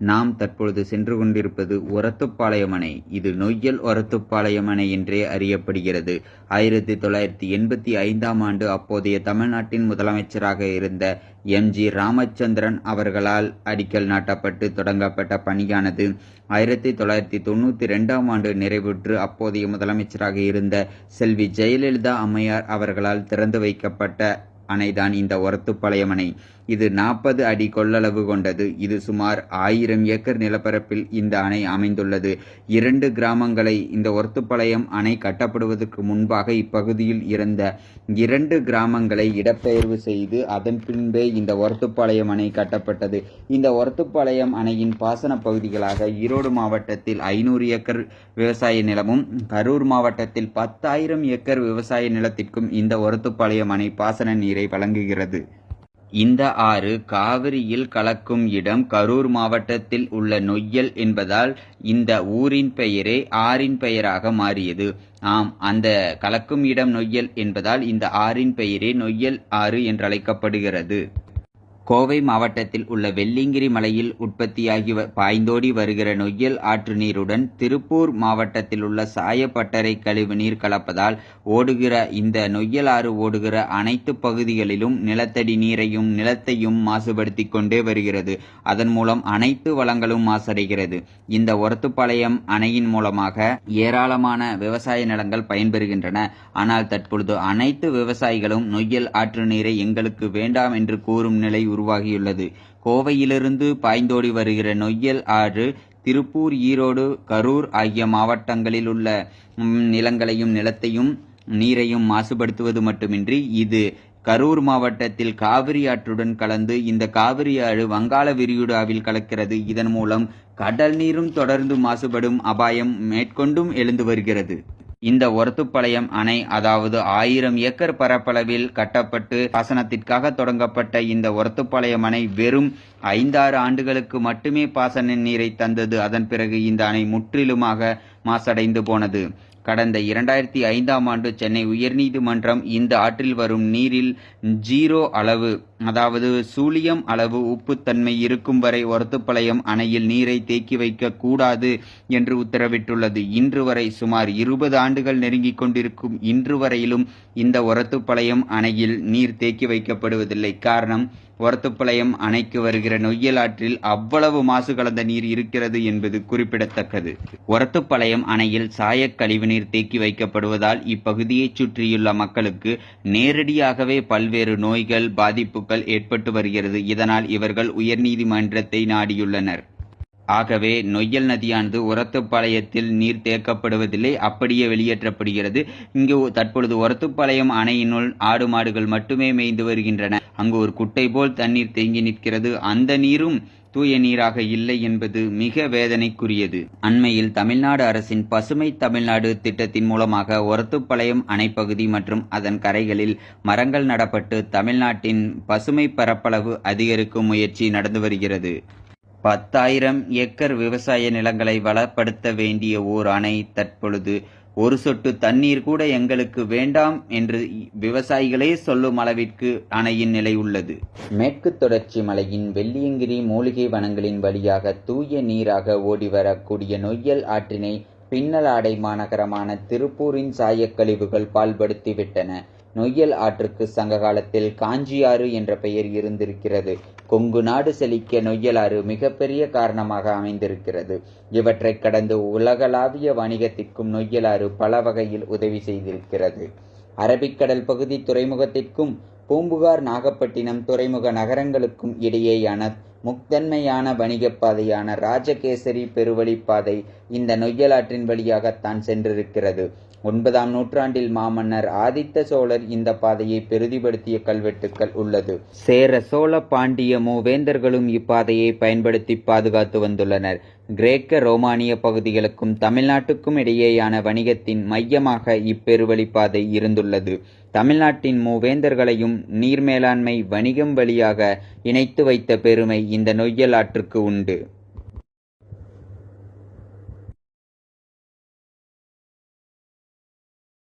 நாம் தற்பொழுது சென்று கொண்டிருப்பது உரத்துப்பாளையமனை இது நொய்யல் உரத்துப்பாளையமனை என்றே அறியப்படுகிறது. ஆயிரத்தி தொள்ளாயிரத்தி எண்பத்தி ஐந்தாம் ஆண்டு அப்போதைய தமிழ்நாட்டின் முதலமைச்சராக இருந்த எம் ஜி ராமச்சந்திரன் அவர்களால் அடிக்கல் நாட்டப்பட்டு தொடங்கப்பட்ட பணியானது ஆயிரத்தி தொள்ளாயிரத்தி தொண்ணூற்றி ரெண்டாம் ஆண்டு நிறைவுற்று அப்போதைய முதலமைச்சராக இருந்த செல்வி ஜெயலலிதா அம்மையார் அவர்களால் திறந்து வைக்கப்பட்ட அணைதான் இந்த ஒரத்துப்பாளையம் அணை இது நாற்பது அடி கொள்ளளவு கொண்டது. இது சுமார் ஆயிரம் ஏக்கர் நிலப்பரப்பில் இந்த அணை அமைந்துள்ளது. இரண்டு கிராமங்களை இந்த ஒரத்துப்பாளையம் அணை கட்டப்படுவதற்கு முன்பாக இப்பகுதியில் இருந்த இரண்டு கிராமங்களை இடப்பெயர்வு செய்து அதன் பின்பே இந்த ஒரத்துப்பாளையம் அணை கட்டப்பட்டது. இந்த ஒரத்துப்பாளையம் அணையின் பாசன பகுதிகளாக ஈரோடு மாவட்டத்தில் ஐநூறு ஏக்கர் விவசாய நிலமும் கரூர் மாவட்டத்தில் பத்தாயிரம் ஏக்கர் விவசாய நிலத்திற்கும் இந்த ஒரத்துப்பாளையம் அணை பாசன நீர் வழங்குகிறது. இந்த ஆறு காவிரியில் கலக்கும் இடம் கரூர் மாவட்டத்தில் உள்ள நொய்யல் என்பதால் இந்த ஊரின் பெயரே ஆறின் பெயராக மாறியது. ஆம் அந்த கலக்கும் இடம் நொய்யல் என்பதால் இந்த ஆறின் பெயரே நொய்யல் ஆறு என்றழைக்கப்படுகிறது. கோவை மாவட்டத்தில் உள்ள வெள்ளிங்கிரி மலையில் உற்பத்தியாகி பாய்ந்தோடி வருகிற நொய்யல் ஆற்று நீருடன் திருப்பூர் மாவட்டத்தில் உள்ள சாயப்பட்டறை கழிவு நீர் கலப்பதால் ஓடுகிற இந்த நொய்யல் ஆறு ஓடுகிற அனைத்து பகுதிகளிலும் நிலத்தடி நீரையும் நிலத்தையும் மாசுபடுத்தி கொண்டே வருகிறது. அதன் மூலம் அனைத்து வளங்களும் மாசடைகிறது. இந்த ஒரத்துப்பாளையம் அணையின் மூலமாக ஏராளமான விவசாய நிலங்கள் பயன்பெறுகின்றன. ஆனால் தற்பொழுது அனைத்து விவசாயிகளும் நொய்யல் ஆற்று நீரை எங்களுக்கு வேண்டாம் என்று கூறும் நிலை உருவாகியுள்ளது. கோவையிலிருந்து பாய்ந்தோடி வருகிற நொய்யல் ஆறு திருப்பூர் ஈரோடு கரூர் ஆகிய மாவட்டங்களில் உள்ள நிலங்களையும் நிலத்தையும் நீரையும் மாசுபடுத்துவது மட்டுமின்றி இது கரூர் மாவட்டத்தில் காவிரி ஆற்றுடன் கலந்து இந்த காவிரி ஆறு வங்காள விரிகுடாவில் கலக்கிறது. இதன் மூலம் கடல் நீரும் தொடர்ந்து மாசுபடும் அபாயம் மேற்கொண்டும் எழுந்து வருகிறது. இந்த ஒரத்துப்பாளையம் அணை அதாவது ஆயிரம் ஏக்கர் பரப்பளவில் கட்டப்பட்டு பாசனத்திற்காக தொடங்கப்பட்ட இந்த ஒரத்துப்பாளையம் அணை வெறும் ஐந்தாறு ஆண்டுகளுக்கு மட்டுமே பாசன நீரை தந்தது. அதன் பிறகு இந்த அணை முற்றிலுமாக மாசடைந்து போனது. கடந்த இரண்டாயிரத்தி ஐந்தாம் ஆண்டு சென்னை உயர்நீதிமன்றம் இந்த ஆற்றில் வரும் நீரில் ஜீரோ அளவு அதாவது சூழியம் அளவு உப்புத்தன்மை இருக்கும் வரை ஒரத்துப்பாளையம் அணையில் நீரை தேக்கி வைக்க கூடாது என்று உத்தரவிட்டுள்ளது. இன்று வரை சுமார் இருபது ஆண்டுகள் நெருங்கிக் கொண்டிருக்கும் இன்று வரையிலும் இந்த ஒரத்துப்பாளையம் அணையில் நீர் தேக்கி வைக்கப்படுவதில்லை. காரணம் ஒரத்துப்பாளையம் அணைக்கு வருகிற நொய்யல் ஆற்றில் அவ்வளவு மாசு கலந்த நீர் இருக்கிறது என்பது குறிப்பிடத்தக்கது. ஒரத்துப்பாளையம் அணையில் சாயக்கழிவு கழிவுநீர் தேக்கி வைக்கப்படுவதால் இப்பகுதியைச் சுற்றியுள்ள மக்களுக்கு நேரடியாகவே பல்வேறு நோய்கள் பாதிப்பு பாதிப்புகள் ஏற்பட்டு வருகிறது. இதனால் இவர்கள் உயர்நீதிமன்றத்தை நாடியுள்ளனர். ஆகவே நொய்யல் நதியானது ஒரத்துப்பாளையத்தில் நீர் தேக்கப்படுவதில்லை. அப்படியே வெளியேற்றப்படுகிறது. இங்கு தற்பொழுது ஒரத்துப்பாளையம் அணையினுள் ஆடு மாடுகள் மட்டுமே மேய்ந்து வருகின்றன. அங்கு ஒரு குட்டை போல் தண்ணீர் தேங்கி நிற்கிறது. அந்த நீரும் தூய நீராக இல்லை என்பது மிக வேதனைக்குரியது. அண்மையில் தமிழ்நாடு அரசின் பசுமை தமிழ்நாடு திட்டத்தின் மூலமாக ஒரத்துப்பாளையம் அணைப்பகுதி மற்றும் அதன் கரைகளில் மரங்கள் நடப்பட்டு தமிழ்நாட்டின் பசுமை பரப்பளவு அதிகரிக்கும் முயற்சி நடந்து வருகிறது. பத்தாயிரம் ஏக்கர் விவசாய நிலங்களை வளப்படுத்த வேண்டிய ஓர் அணை தற்பொழுது ஒரு சொட்டு தண்ணீர் கூட எங்களுக்கு வேண்டாம் என்று விவசாயிகளே சொல்லும் அளவிற்கு அணையின் நிலை உள்ளது. மேற்கு தொடர்ச்சி மலையின் வெள்ளியங்கிரி மூலிகை வனங்களின் வழியாக தூய நீராக ஓடிவரக்கூடிய நொய்யல் ஆற்றினை பின்னலாடை மாநகரமான திருப்பூரின் சாயக்கழிவுகள் பால்படுத்திவிட்டன. நொய்யல் ஆற்றுக்கு சங்க காலத்தில் காஞ்சியாறு என்ற பெயர் இருந்திருக்கிறது. கொங்கு நாடு செழிக்க நொய்யலாறு மிகப்பெரிய காரணமாக அமைந்திருக்கிறது. இவற்றை கடந்து உலகளாவிய வணிகத்திற்கும் நொய்யலாறு பல வகையில் உதவி செய்திருக்கிறது. அரபிக்கடல் பகுதி துறைமுகத்திற்கும் பூம்புகார் நாகப்பட்டினம் துறைமுக நகரங்களுக்கும் இடையேயான முக்தன்மையான வணிகப் பாதையான ராஜகேசரி பெருவழிப்பாதை இந்த நொய்யலாற்றின் வழியாகத்தான் சென்றிருக்கிறது. ஒன்பதாம் நூற்றாண்டில் மாமன்னர் ஆதித்த சோழர் இந்த பாதையை பெரிதிப்படுத்திய கல்வெட்டுக்கள் உள்ளது. சேர சோழ பாண்டிய மூவேந்தர்களும் இப்பாதையை பயன்படுத்தி பாதுகாத்து வந்துள்ளனர். கிரேக்க ரோமானிய பகுதிகளுக்கும் தமிழ்நாட்டுக்கும் இடையேயான வணிகத்தின் மையமாக இப்பெருவழிப்பாதை இருந்துள்ளது. தமிழ்நாட்டின் மூவேந்தர்களையும் நீர் மேலாண்மை வணிகம் வழியாக இணைத்து வைத்த பெருமை இந்த நொய்யல் ஆற்றுக்கு உண்டு.